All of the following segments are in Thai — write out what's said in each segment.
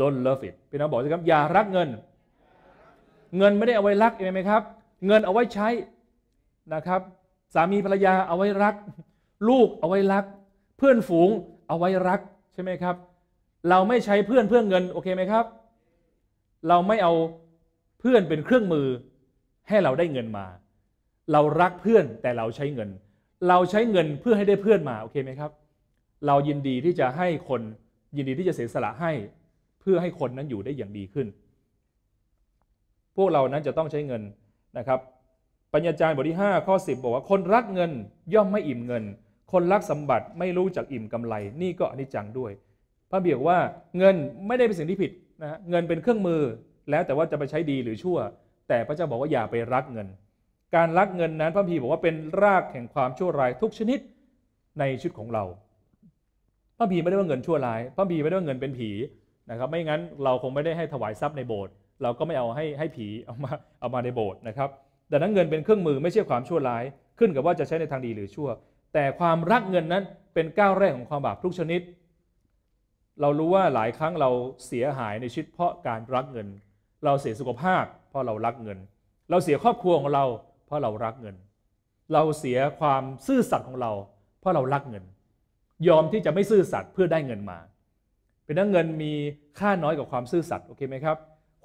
don't love it พี่น้องบอกสิครับอย่ารักเงิน เงินไม่ได้เอาไว้รักเองไหมครับ เงินเอาไว้ใช้นะครับ สามีภรรยาเอาไว้รัก ลูกเอาไว้รัก เพื่อนฝูงเอาไว้รักใช่ไหมครับ เราไม่ใช้เพื่อนเพื่อเงินโอเคไหมครับ เราไม่เอาเพื่อนเป็นเครื่องมือให้เราได้เงินมา เรารักเพื่อนแต่เราใช้เงิน เราใช้เงินเพื่อให้ได้เพื่อนมาโอเคไหมครับ เรายินดีที่จะให้คนยินดีที่จะเสียสละให้ พื่อให้คนนั้นอยู่ได้อย่างดีขึ้น พวกเรานั้นจะต้องใช้เงินนะครับปัญญาจารย์บทที่ 5 ข้อ 10 บอกว่าคนรักเงินย่อมไม่อิ่มเงิน คนรักสมบัติไม่รู้จักอิ่มกำไร นี่ก็อนิจจังด้วย พระเบียกว่าเงินไม่ได้เป็นสิ่งที่ผิดนะฮะเงินเป็นเครื่องมือ แล้วแต่ว่าจะไปใช้ดีหรือชั่ว แต่พระเจ้าบอกว่าอย่าไปรักเงิน การรักเงินนั้นพระพีบอกว่าเป็นรากแห่งความชั่วร้ายทุกชนิดในชีวิตของเรา พระพีไม่ได้ว่าเงินชั่วร้าย พระพีไม่ได้ว่าเงินเป็นผี นะครับไม่งั้นเราคงไม่ได้ให้ถวายทรัพย์ในโบสถ์เราก็ไม่เอาให้ให้ผีเอามาเอามาในโบสถ์นะครับดังนั้นเงินเป็นเครื่องมือไม่ใช่ความชั่วร้าย ขึ้นกับว่าจะใช้ในทางดีหรือชั่ว แต่ความรักเงินนั้นเป็นก้าวแรกของความบาปทุกชนิด เรารู้ว่าหลายครั้งเราเสียหายในชีวิตเพราะการรักเงิน เราเสียสุขภาพ เพราะเรารักเงิน เราเสียครอบครัวของเรา เพราะเรารักเงิน เราเสียความซื่อสัตย์ของเรา เพราะเรารักเงิน ยอมที่จะไม่ซื่อสัตย์เพื่อได้เงินมา เป็นนั้นเงินมีค่าน้อยกว่าความซื่อสัตย์โอเคไหมครับ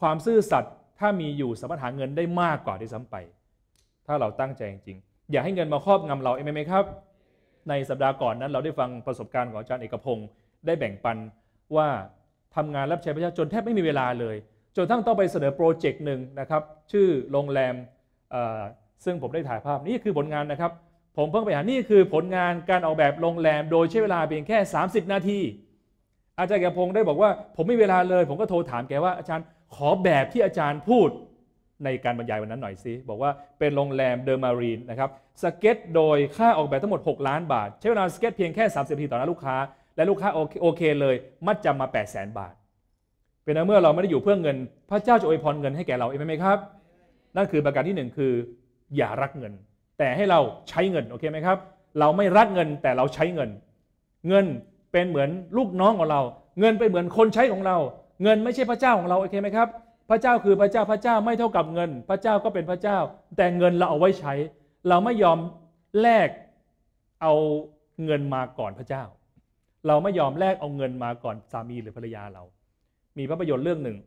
ความซื่อสัตย์ถ้ามีอยู่สามารถหาเงินได้มากกว่าที่ซ้ำไป ถ้าเราตั้งใจจริงๆอย่าให้เงินมาครอบงำเราเองไหมครับ ในสัปดาห์ก่อนนั้นเราได้ฟังประสบการณ์ของอาจารย์เอกพงศ์ได้แบ่งปันว่าทำงานรับใช้พระเจ้าจนแทบไม่มีเวลาเลย จนทั้งต้องไปเสนอโปรเจกต์หนึ่งนะครับ ชื่อโรงแรมซึ่งผมได้ถ่ายภาพนี่คือผลงานนะครับ ผมเพิ่งไปหานี่คือผลงานการออกแบบโรงแรม โดยใช้เวลาเพียงแค่ 30 นาที อาจารย์เอกพงศ์ได้บอกว่า ผมไม่เวลาเลย ผมก็โทรถามแกว่าอาจารย์ขอแบบที่อาจารย์พูดในการบรรยายวันนั้นหน่อยสิบอกว่าเป็นโรงแรมเดอร์มารีนนะครับสเก็ตโดยค่าออกแบบทั้งหมด 6 ล้านบาท ใช้เวลาสเก็ตเพียงแค่ 30นาทีต่อหน้าลูกค้า และลูกค้าโอเคเลยมัดจำมา 8 0 0 0 0 0 บาท เป็นเมื่อเราไม่ได้อยู่เพื่อเงิน พระเจ้าจะอวยพรเงินให้แก่เราเองไหมครับ นั่นคือประการที่หนึ่งคือ อย่ารักเงิน แต่ให้เราใช้เงินโอเคไหมครับ เราไม่รักเงินแต่เราใช้เงิน เงิน เป็นเหมือนลูกน้องของเรา เงินเป็นเหมือนคนใช้ของเรา เงินไม่ใช่พระเจ้าของเราโอเคไหมครับ พระเจ้าคือพระเจ้าพระเจ้าไม่เท่ากับเงิน พระเจ้าก็เป็นพระเจ้า แต่เงินเราเอาไว้ใช้ เราไม่ยอมแลกเอาเงินมาก่อนพระเจ้า เราไม่ยอมแลกเอาเงินมาก่อนสามีหรือภรรยาเรา มีภาพยนตร์เรื่องหนึ่ง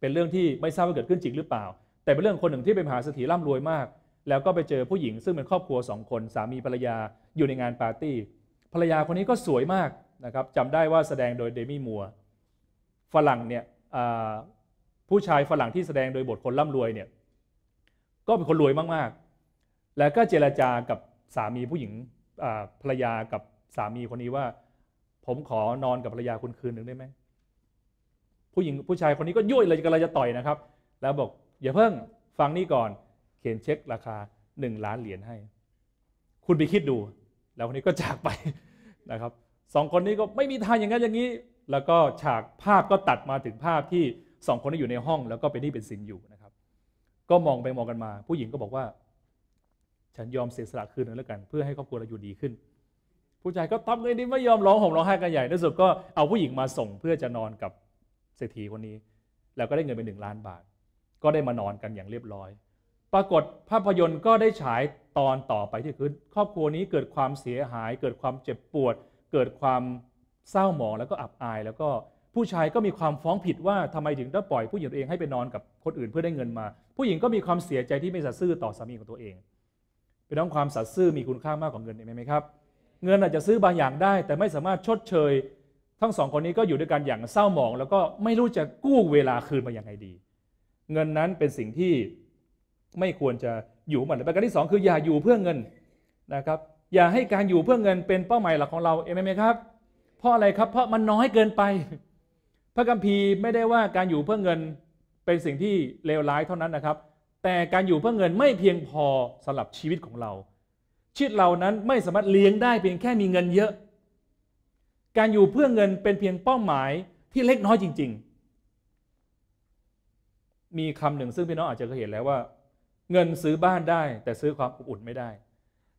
เป็นเรื่องที่ไม่ทราบว่าเกิดขึ้นจริงหรือเปล่า แต่เป็นเรื่องคนหนึ่งที่เป็นมหาเศรษฐีร่ำรวยมาก แล้วก็ไปเจอผู้หญิงซึ่งเป็นครอบครัวสองคนสามีภรรยาอยู่ในงานปาร์ตี้ ภรรยาคนนี้ก็สวยมากนะครับจำได้ว่าแสดงโดยเดมี่มัวฝรั่งเนี่ยผู้ชายฝรั่งที่แสดงโดยบทคนร่ำรวยเนี่ยก็เป็นคนรวยมากๆ แล้วก็เจรจากับสามีผู้หญิงภรรยากับสามีคนนี้ว่า ผมขอนอนกับภรรยาคุณคืนหนึ่งได้ไหมผู้หญิงผู้ชายคนนี้ก็ยุ่ยเลยกำลังจะต่อยนะครับ แล้วบอกอย่าเพิ่งฟังนี่ก่อนเขียนเช็คราคาหนึ่งล้านเหรียญให้ คุณไปคิดดู แล้วคนนี้ก็จากไปนะครับสองคนนี้ก็ไม่มีทางอย่างนั้นอย่างนี้ แล้วก็ฉากภาพก็ตัดมาถึงภาพที่สองคนที่อยู่ในห้อง แล้วก็เป็นนี่เป็นสินอยู่นะครับ ก็มองไปมองกันมา ผู้หญิงก็บอกว่า ฉันยอมเสียสละคืนนึงแล้วกัน เพื่อให้ครอบครัวเราอยู่ดีขึ้น ผู้ชายก็ตอบเลยนี่ไม่ยอมร้องห่มร้องไห้กันใหญ่ในสุดก็เอาผู้หญิงมาส่งเพื่อจะนอนกับเศรษฐีคนนี้ แล้วก็ได้เงินไปหนึ่งล้านบาท ก็ได้มานอนกันอย่างเรียบร้อย ปรากฏภาพยนตร์ก็ได้ฉาย ตอนต่อไปที่คือครอบครัวนี้เกิดความเสียหาย เกิดความเจ็บปวด เกิดความเศร้าหมองแล้วก็อับอาย แล้วก็ผู้ชายก็มีความฟ้องผิดว่าทำไมถึงต้องปล่อยผู้หญิงตัวเองให้ไปนอนกับคนอื่นเพื่อได้เงินมา ผู้หญิงก็มีความเสียใจที่ไม่สัตย์ซื่อต่อสามีของตัวเองเป็นต้องความสัตย์ซื่อมีคุณค่ามากกว่าเงินเห็นไหมครับ เงินอาจจะซื้อบางอย่างได้ แต่ไม่สามารถชดเชย ทั้งสองคนนี้ก็อยู่ด้วยกันอย่างเศร้าหมอง แล้วก็ไม่รู้จะกู้เวลาคืนมาอย่างไรดี เงินนั้นเป็นสิ่งที่ไม่ควรจะ อยู่หมือนประการที่สองคืออย่าอยู่เพื่อเงินนะครับอย่าให้การอยู่เพื่อเงินเป็นเป้าหมายหลักของเราเองไหมครับ เพราะอะไรครับเพราะมันน้อยเกินไป พระคัมภีร์ไม่ได้ว่าการอยู่เพื่อเงินเป็นสิ่งที่เลวร้ายเท่านั้นนะครับ แต่การอยู่เพื่อเงินไม่เพียงพอสำหรับชีวิตของเรา ชีวิตเรานั้นไม่สามารถเลี้ยงได้เพียงแค่มีเงินเยอะ การอยู่เพื่อเงินเป็นเพียงเป้าหมายที่เล็กน้อยจริง ๆ มีคำหนึ่งซึ่งพี่น้องอาจจะเคยเห็นแล้วว่า เงินซื้อบ้านได้ แต่ซื้อความอบอุ่นไม่ได้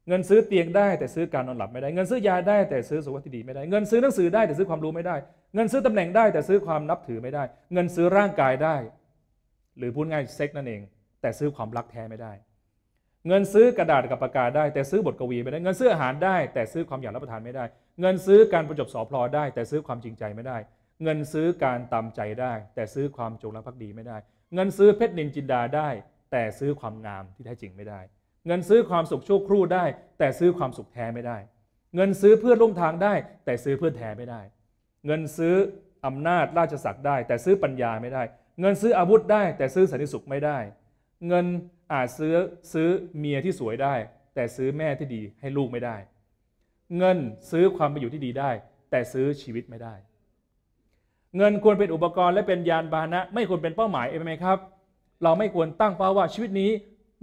เงินซื้อเตียงได้ แต่ซื้อการนอนหลับไม่ได้ เงินซื้อยาได้แต่ซื้อสุขภาพที่ดีไม่ได้ เงินซื้อหนังสือได้แต่ซื้อความรู้ไม่ได้ เงินซื้อตำแหน่งได้ แต่ซื้อความนับถือไม่ได้ เงินซื้อร่างกายได้ หรือพูดง่ายเซ็กนั่นเอง แต่ซื้อความรักแท้ไม่ได้ เงินซื้อกระดาษกับปากกาได้ แต่ซื้อบทกวีไม่ได้ เงินซื้ออาหารได้ แต่ซื้อความอยากรับประทานไม่ได้ เงินซื้อการประจบสอพลอได้ แต่ซื้อความจริงใจไม่ได้ เงินซื้อการตามใจได้ แต่ซื้อความจงรักภักดีไม่ได้ เงินซื้อเพชรนินจินดาได้ แต่ซื้อความงามที่แท้จริงไม่ได้ เงินซื้อความสุขชั่วครู่ได้ แต่ซื้อความสุขแท้ไม่ได้ เงินซื้อเพื่อนร่วมทางได้ แต่ซื้อเพื่อนแท้ไม่ได้ เงินซื้ออำนาจราชศักดิ์ได้ แต่ซื้อปัญญาไม่ได้ เงินซื้ออาวุธได้ แต่ซื้อสันติสุขไม่ได้ เงินอาจซื้อซื้อเมียที่สวยได้ แต่ซื้อแม่ที่ดีให้ลูกไม่ได้ เงินซื้อความเป็นอยู่ที่ดีได้ แต่ซื้อชีวิตไม่ได้ เงินควรเป็นอุปกรณ์และเป็นยานพาหนะ ไม่ควรเป็นเป้าหมายเองไหมครับ เราไม่ควรตั้งเป้าว่าชีวิตนี้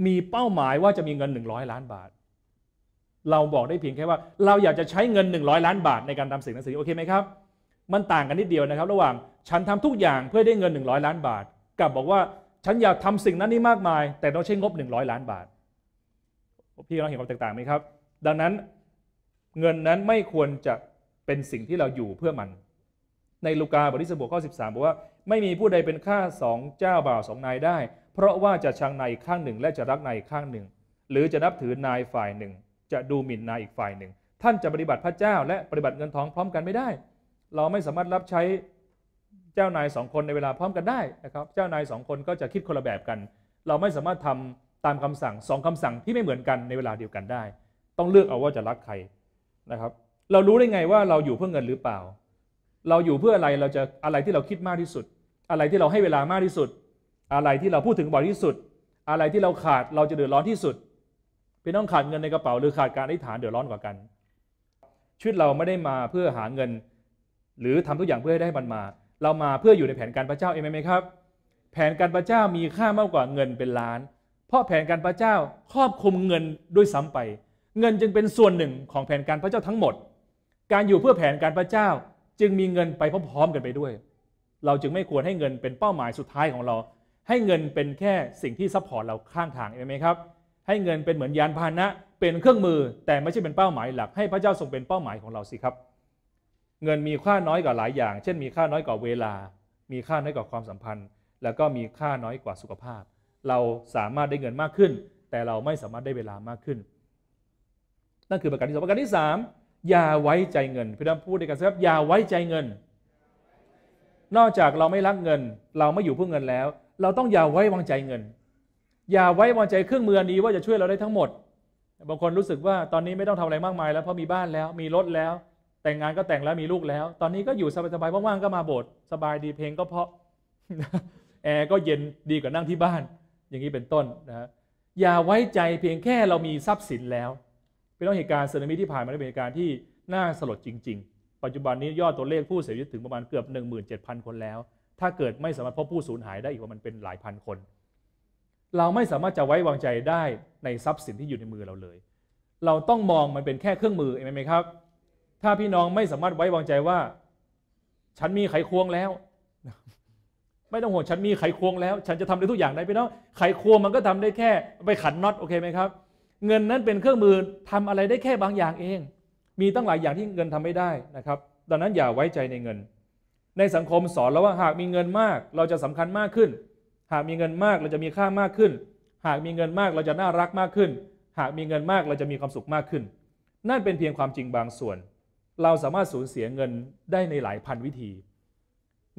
มีเป้าหมายว่าจะมีเงิน 100 ล้านบาท เราบอกได้เพียงแค่ว่า เราอยากจะใช้เงิน 100 ล้านบาทในการทำสิ่งนั้นสิ่งนี้โอเคไหมครับ มันต่างกันนิดเดียวนะครับ ระหว่างฉันทำทุกอย่างเพื่อได้เงิน 100 ล้านบาท กับบอกว่าฉันอยากทำสิ่งนั้นนี่มากมาย แต่ต้องใช้งบ 100 ล้านบาท พี่น้องเห็นความแตกต่างไหมครับ ดังนั้นเงินนั้นไม่ควรจะเป็นสิ่งที่เราอยู่เพื่อมัน ในลูกาบทที่สิบข้อ13บอกว่าไม่มีผู้ใดเป็นข้าสองเจ้าบ่าวสองนายได้ เพราะว่าจะชังนายข้างหนึ่งและจะรักนายข้างหนึ่ง หรือจะนับถือนายฝ่ายหนึ่ง จะดูหมิ่นนายอีกฝ่ายหนึ่ง ท่านจะปฏิบัติพระเจ้าและปฏิบัติเงินทองพร้อมกันไม่ได้ เราไม่สามารถรับใช้เจ้านายสองคนในเวลาพร้อมกันได้นะครับเจ้านายสองคนก็จะคิดคนละแบบกัน เราไม่สามารถทำตามคำสั่งสองคำสั่งที่ไม่เหมือนกันในเวลาเดียวกันได้ ต้องเลือกเอาว่าจะรักใครนะครับ เรารู้ได้ไงว่าเราอยู่เพื่อเงินหรือเปล่า เราอยู่เพื่ออะไรเราจะอะไรที่เราคิดมากที่สุด อะไรที่เราให้เวลามากที่สุด อะไรที่เราพูดถึงบ่อยที่สุด อะไรที่เราขาดเราจะเดือดร้อนที่สุดเป็นต้องขาดเงินในกระเป๋าหรือขาดการอธิษฐานเดือดร้อนกว่ากันชีวิตเราไม่ได้มาเพื่อหาเงิน หรือทำทุกอย่างเพื่อให้ได้มันมา เรามาเพื่ออยู่ในแผนการพระเจ้าเองไหมครับ แผนการพระเจ้ามีค่ามากกว่าเงินเป็นล้าน เพราะแผนการพระเจ้าครอบคลุมเงินด้วยซ้ำไป เงินจึงเป็นส่วนหนึ่งของแผนการพระเจ้าทั้งหมด การอยู่เพื่อแผนการพระเจ้า จึงมีเงินไปพร้อมๆกันไปด้วย เราจึงไม่ควรให้เงินเป็นเป้าหมายสุดท้ายของเรา ให้เงินเป็นแค่สิ่งที่ซัพพอร์ตเราข้างทางเห็นไหมครับ ให้เงินเป็นเหมือนยานพาหนะ เป็นเครื่องมือแต่ไม่ใช่เป็นเป้าหมายหลัก ให้พระเจ้าทรงเป็นเป้าหมายของเราสิครับ เงินมีค่าน้อยกว่าหลายอย่าง เช่น มีค่าน้อยกว่าเวลา มีค่าน้อยกว่าความสัมพันธ์ แล้วก็มีค่าน้อยกว่าสุขภาพ เราสามารถได้เงินมากขึ้น แต่เราไม่สามารถได้เวลามากขึ้น นั่นคือประการที่สองประการที่สาม อย่าไว้ใจเงินพี่น้องพูดด้วยกันครับอย่าไว้ใจเงิน นอกจากเราไม่รักเงิน เราไม่อยู่เพื่อเงินแล้ว เราต้องอย่าไว้วางใจเงิน อย่าไว้วางใจเครื่องมือนี้ว่าจะช่วยเราได้ทั้งหมด บางคนรู้สึกว่าตอนนี้ไม่ต้องทำอะไรมากมายแล้วเพราะมีบ้านแล้ว มีรถแล้ว แต่งงานก็แต่งแล้วมีลูกแล้ว ตอนนี้ก็อยู่สบายๆว่างๆก็มาโบสถ์สบายดีเพลงก็เพราะแอร์ก็เย็นดีกว่านั่งที่บ้าน อย่างนี้เป็นต้นนะอย่าไว้ใจเพียงแค่เรามีทรัพย์สินแล้ว เป็นเหตุการณ์สึนามิที่ผ่านมาเป็นเหตุการณ์ที่น่าสลดจริง ๆ ปัจจุบันนี้ยอดตัวเลขผู้เสียชีวิตถึงประมาณเกือบ 17,000 คนแล้ว ถ้าเกิดไม่สามารถพบผู้สูญหายได้อีกว่ามันเป็นหลายพันคน เราไม่สามารถจะไว้วางใจได้ในทรัพย์สินที่อยู่ในมือเราเลย เราต้องมองมันเป็นแค่เครื่องมือเองไหมครับ ถ้าพี่น้องไม่สามารถไว้วางใจว่า ฉันมีไขควงแล้วไม่ต้องห่วงฉันมีไขควงแล้ว ฉันจะทำได้ทุกอย่างได้พี่น้องไขควงมันก็ทำได้แค่ไปขันน็อตโอเคไหมครับ เงินนั้นเป็นเครื่องมือทำอะไรได้แค่บางอย่างเอง มีตั้งหลายอย่างที่เงินทำไม่ได้นะครับ ดังนั้นอย่าไว้ใจในเงิน ในสังคมสอนเราว่าหากมีเงินมาก เราจะสำคัญมากขึ้น หากมีเงินมากเราจะมีค่ามากขึ้น หากมีเงินมากเราจะน่ารักมากขึ้น หากมีเงินมากเราจะมีความสุขมากขึ้น นั่นเป็นเพียงความจริงบางส่วน เราสามารถสูญเสียเงินได้ในหลายพันวิธี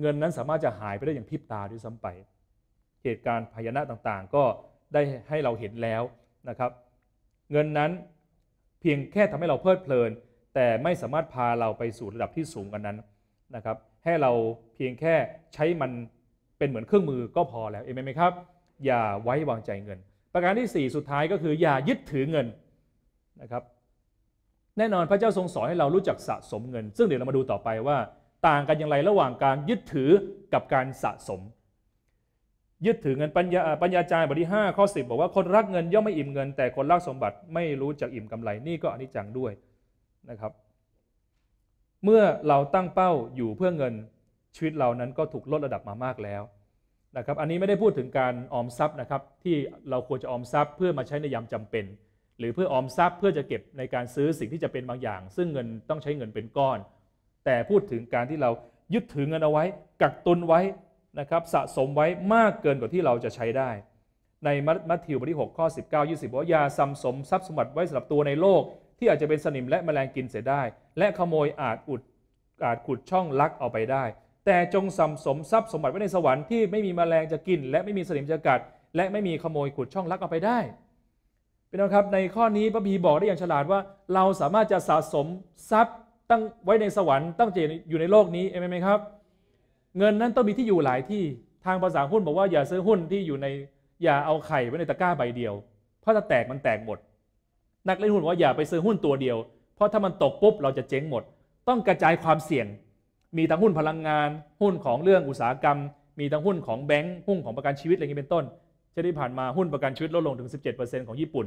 เงินนั้นสามารถจะหายไปได้อย่างพริบตาด้วยซ้ำไป เหตุการณ์พยานะต่างๆ ก็ได้ให้เราเห็นแล้วนะครับ เงินนั้นเพียงแค่ทำให้เราเพลิดเพลิน แต่ไม่สามารถพาเราไปสู่ระดับที่สูงกันนั้นนะครับให้เราเพียงแค่ใช้มันเป็นเหมือนเครื่องมือก็พอแล้วเองไหมครับ อย่าไว้วางใจเงิน ประการที่ 4 สุดท้ายก็คืออย่ายึดถือเงินนะครับแน่นอนพระเจ้าทรงสอนให้เรารู้จักสะสมเงิน ซึ่งเดี๋ยวเรามาดูต่อไปว่า ต่างกันอย่างไรระหว่างการยึดถือกับการสะสม ยึดถือเงินปัญญาปัญญาจารย์บทที่5ข้อ10 บอกว่าคนรักเงินย่อมไม่อิ่มเงิน แต่คนรักสมบัติไม่รู้จักอิ่มกำไรนี่ก็อนิจจังด้วยนะครับ เมื่อเราตั้งเป้าอยู่เพื่อเงินชีวิตเรานั้นก็ถูกลดระดับมามากแล้วนะครับอันนี้ไม่ได้พูดถึงการออมทรัพย์นะครับที่เราควรจะออมทรัพย์เพื่อมาใช้ในยามจำเป็น หรือเพื่อออมทรัพย์เพื่อจะเก็บในการซื้อสิ่งที่จะเป็นบางอย่าง ซึ่งเงินต้องใช้เงินเป็นก้อน แต่พูดถึงการที่เรายึดถือเงินเอาไว้ กักตุนไว้ นะครับสะสมไว้มากเกินกว่าที่เราจะใช้ได้ ในมัทธิวบทที่ 6 ข้อ 19 20บอกว่าอย่าสัมสมทรัพย์สมบัติไว้สำหรับตัวในโลก ที่อาจจะเป็นสนิมและแมลงกินเสียได้ และขโมยอาจอุดอาจขุดช่องลักเอาไปได้ แต่จงสัมสมทรัพย์สมบัติไว้ในสวรรค์ที่ไม่มีแมลงจะกิน และไม่มีสนิมจะกัด และไม่มีขโมยขุดช่องลักเอาไปได้เป็นนะครับในข้อนี้พระบีบอกได้อย่างฉลาดว่า เราสามารถจะสะสมทรัพย์ตั้งไว้ในสวรรค์ตั้งใจอยู่ในโลกนี้เองไหมครับ เงินนั้นต้องมีที่อยู่หลายที่ทางภาษาหุ้นบอกว่าอย่าซื้อหุ้นที่อยู่ในอย่าเอาไข่ไว้ในตะกร้าใบเดียว เพราะถ้าแตกมันแตกหมด นักเล่นหุ้นว่าอย่าไปซื้อหุ้นตัวเดียว เพราะถ้ามันตกปุ๊บเราจะเจ๊งหมด ต้องกระจายความเสี่ยง มีทั้งหุ้นพลังงาน หุ้นของเรื่องอุตสาหกรรม มีทั้งหุ้นของแบงก์หุ้นของประกันชีวิตอะไรอย่างนี้เป็นต้นเช่นที่ผ่านมาหุ้นประกันชีวิตลดลงถึง 17%ของญี่ปุ่น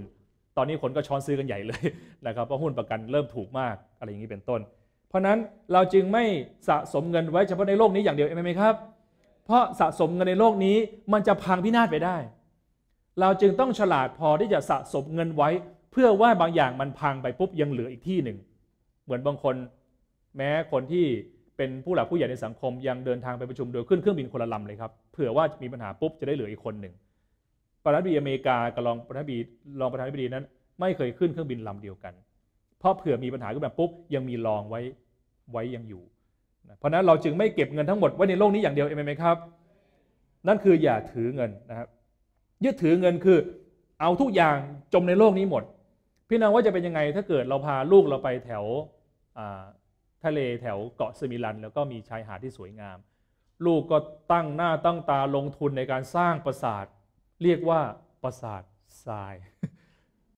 ตอนนี้คนก็ช้อนซื้อกันใหญ่เลยนะครับเพราะหุ้นประกันเริ่มถูกมากอะไรอย่างนี้เป็นต้น เพราะนั้นเราจึงไม่สะสมเงินไว้เฉพาะในโลกนี้อย่างเดียวเองไหมครับ เพราะสะสมเงินในโลกนี้มันจะพังพินาศไปได้ เราจึงต้องฉลาดพอที่จะสะสมเงินไว้ เพื่อว่าบางอย่างมันพังไปปุ๊บยังเหลืออีกที่หนึ่ง เหมือนบางคน แม้คนที่เป็นผู้หลักผู้ใหญ่ในสังคมยังเดินทางไปประชุมโดยขึ้นเครื่องบินคนละลำเลยครับเผื่อว่ามีปัญหาปุ๊บจะได้เหลืออีกคนหนึ่งประธานาธิบดีอเมริกากับรองประธานาธิบดีรองประธานาธิบดีนั้น ไม่เคยขึ้นเครื่องบินลำเดียวกัน เพราะเผื่อมีปัญหาขึ้นมาปุ๊บยังมีรองไว้ไว้ยังอยู่ เพราะนั้นเราจึงไม่เก็บเงินทั้งหมดไว้ในโลกนี้อย่างเดียวเองไหมครับ นั่นคืออย่าถือเงินนะครับยึดถือเงินคือเอาทุกอย่างจมในโลกนี้หมด พี่น้องว่าจะเป็นยังไงถ้าเกิดเราพาลูกเราไปแถวทะเลแถวเกาะสมิลัน แล้วก็มีชายหาดที่สวยงาม ลูกก็ตั้งหน้าตั้งตาลงทุนในการสร้างปราสาท เรียกว่าปราสาททราย